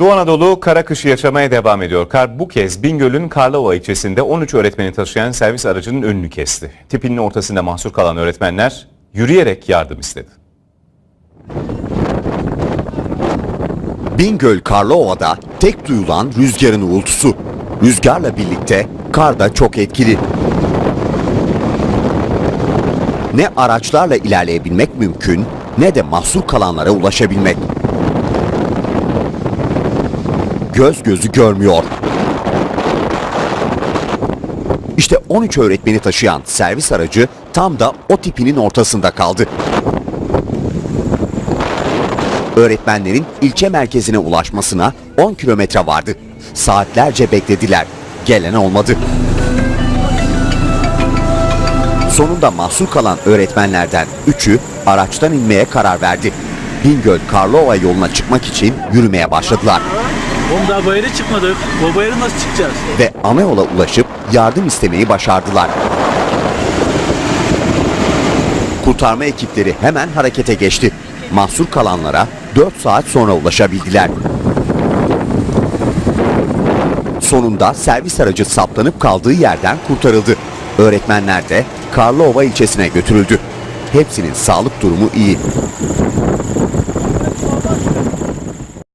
Doğu Anadolu kara kışı yaşamaya devam ediyor. Kar bu kez Bingöl'ün Karlova ilçesinde 13 öğretmeni taşıyan servis aracının önünü kesti. Tipinin ortasında mahsur kalan öğretmenler yürüyerek yardım istedi. Bingöl Karlova'da tek duyulan rüzgarın uğultusu. Rüzgarla birlikte kar da çok etkili. Ne araçlarla ilerleyebilmek mümkün ne de mahsur kalanlara ulaşabilmek. Göz gözü görmüyor. İşte 13 öğretmeni taşıyan servis aracı tam da o tipinin ortasında kaldı. Öğretmenlerin ilçe merkezine ulaşmasına 10 kilometre vardı. Saatlerce beklediler. Gelen olmadı. Sonunda mahsur kalan öğretmenlerden 3'ü araçtan inmeye karar verdi. Bingöl Karlova yoluna çıkmak için yürümeye başladılar Oğlum daha bayıra çıkmadık. O bayıra nasıl çıkacağız? ve ana yola ulaşıp yardım istemeyi başardılar. Kurtarma ekipleri hemen harekete geçti. Mahsur kalanlara 4 saat sonra ulaşabildiler. Sonunda servis aracı saplanıp kaldığı yerden kurtarıldı. Öğretmenler de Karlova ilçesine götürüldü. Hepsinin sağlık durumu iyi.